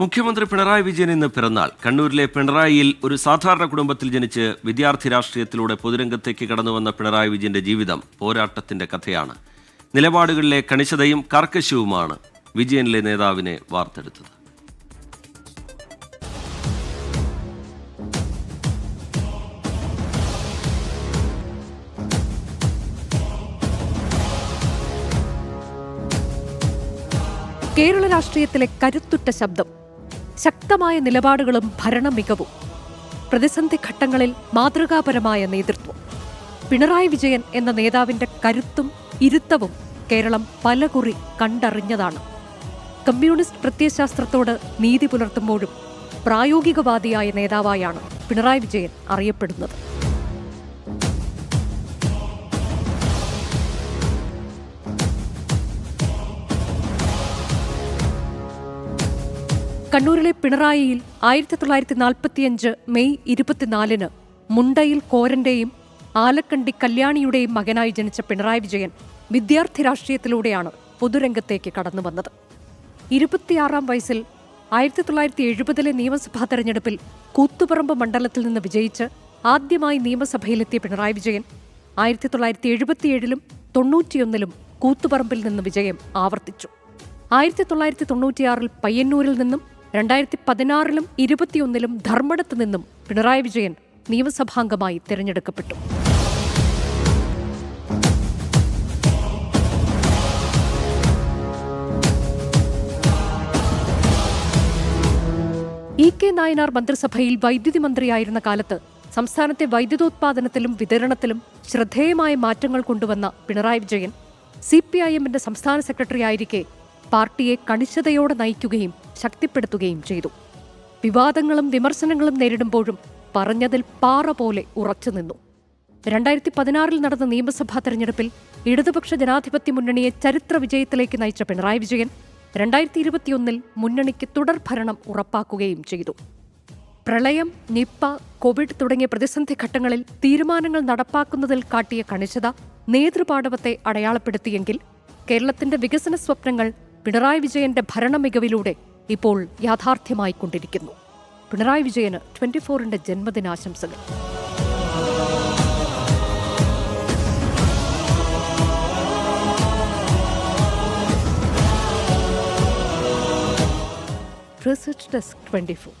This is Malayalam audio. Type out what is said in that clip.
മുഖ്യമന്ത്രി പിണറായി വിജയൻ ഇന്ന് പിറന്നാൾ. കണ്ണൂരിലെ പിണറായിയിൽ ഒരു സാധാരണ കുടുംബത്തിൽ ജനിച്ച് വിദ്യാർത്ഥി രാഷ്ട്രീയത്തിലൂടെ പൊതുരംഗത്തേക്ക് കടന്നുവന്ന പിണറായി വിജയന്റെ ജീവിതം പോരാട്ടത്തിന്റെ കഥയാണ്. നിലപാടുകളിലെ കണിശതയും കർക്കശവുമാണ് വിജയനിലെ നേതാവിനെ വാർത്തെടുത്തത്. കേരള രാഷ്ട്രീയത്തിലെ കരുത്തുറ്റ ശബ്ദം. ശക്തമായ നിലപാടുകളും ഭരണ മികവും. പ്രതിസന്ധി ഘട്ടങ്ങളിൽ മാതൃകാപരമായ നേതൃത്വം. പിണറായി വിജയൻ എന്ന നേതാവിന്റെ കരുത്തും ഇരുത്തവും കേരളം പലകുറി കണ്ടറിഞ്ഞതാണ്. കമ്മ്യൂണിസ്റ്റ് പ്രത്യയശാസ്ത്രത്തോട് നീതി പുലർത്തുമ്പോഴും പ്രായോഗികവാദിയായ നേതാവായാണ് പിണറായി വിജയൻ അറിയപ്പെടുന്നത്. കണ്ണൂരിലെ പിണറായിയിൽ ആയിരത്തി തൊള്ളായിരത്തി നാൽപ്പത്തിയഞ്ച് മെയ് ഇരുപത്തിനാലിന് മുണ്ടയിൽ കോരന്റെയും ആലക്കണ്ടി കല്യാണിയുടെയും മകനായി ജനിച്ച പിണറായി വിജയൻ വിദ്യാർത്ഥി രാഷ്ട്രീയത്തിലൂടെയാണ് പൊതുരംഗത്തേക്ക് കടന്നു വന്നത്. ഇരുപത്തിയാറാം വയസ്സിൽ ആയിരത്തി തൊള്ളായിരത്തി എഴുപതിലെ നിയമസഭാ തെരഞ്ഞെടുപ്പിൽ കൂത്തുപറമ്പ് മണ്ഡലത്തിൽ നിന്ന് വിജയിച്ച് ആദ്യമായി നിയമസഭയിലെത്തിയ പിണറായി വിജയൻ ആയിരത്തി തൊള്ളായിരത്തി എഴുപത്തിയേഴിലും തൊണ്ണൂറ്റിയൊന്നിലും കൂത്തുപറമ്പിൽ നിന്ന് വിജയം ആവർത്തിച്ചു. ആയിരത്തി തൊള്ളായിരത്തി തൊണ്ണൂറ്റിയാറിൽ പയ്യന്നൂരിൽ നിന്നും രണ്ടായിരത്തി പതിനാറിലും ഇരുപത്തിയൊന്നിലും ധർമ്മടത്ത് നിന്നും പിണറായി വിജയൻ നിയമസഭാംഗമായി തിരഞ്ഞെടുക്കപ്പെട്ടു. ഇ കെ നായനാർ മന്ത്രിസഭയിൽ വൈദ്യുതി മന്ത്രിയായിരുന്ന കാലത്ത് സംസ്ഥാനത്തെ വൈദ്യുതോത്പാദനത്തിലും വിതരണത്തിലും ശ്രദ്ധേയമായ മാറ്റങ്ങൾ കൊണ്ടുവന്ന Pinarayi Vijayan C P I എമ്മിന്റെ സംസ്ഥാന സെക്രട്ടറി ആയിരിക്കെ പാർട്ടിയെ കണിശതയോടെ നയിക്കുകയും ശക്തിപ്പെടുത്തുകയും ചെയ്തു. വിവാദങ്ങളും വിമർശനങ്ങളും നേരിടുമ്പോഴും പറഞ്ഞതിൽ പാറ പോലെ ഉറച്ചുനിന്നു രണ്ടായിരത്തി പതിനാറിൽ നടന്ന നിയമസഭാ തെരഞ്ഞെടുപ്പിൽ ഇടതുപക്ഷ ജനാധിപത്യ മുന്നണിയെ ചരിത്ര വിജയത്തിലേക്ക് നയിച്ച പിണറായി വിജയൻ രണ്ടായിരത്തി ഇരുപത്തിയൊന്നിൽ മുന്നണിക്ക് തുടർ ഭരണം ഉറപ്പാക്കുകയും ചെയ്തു. പ്രളയം നിപ്പ കോവിഡ് തുടങ്ങിയ പ്രതിസന്ധി ഘട്ടങ്ങളിൽ തീരുമാനങ്ങൾ നടപ്പാക്കുന്നതിൽ കാട്ടിയ കണിശത നേതൃപാടവത്തെ അടയാളപ്പെടുത്തിയെങ്കിൽ കേരളത്തിന്റെ വികസന സ്വപ്നങ്ങൾ പിണറായി വിജയന്റെ ഭരണ മികവിലൂടെ ഇപ്പോൾ യാഥാർത്ഥ്യമായിക്കൊണ്ടിരിക്കുന്നു. പിണറായി വിജയന് ട്വന്റി ഫോറിന്റെ ജന്മദിനാശംസകൾ. Research desk twenty four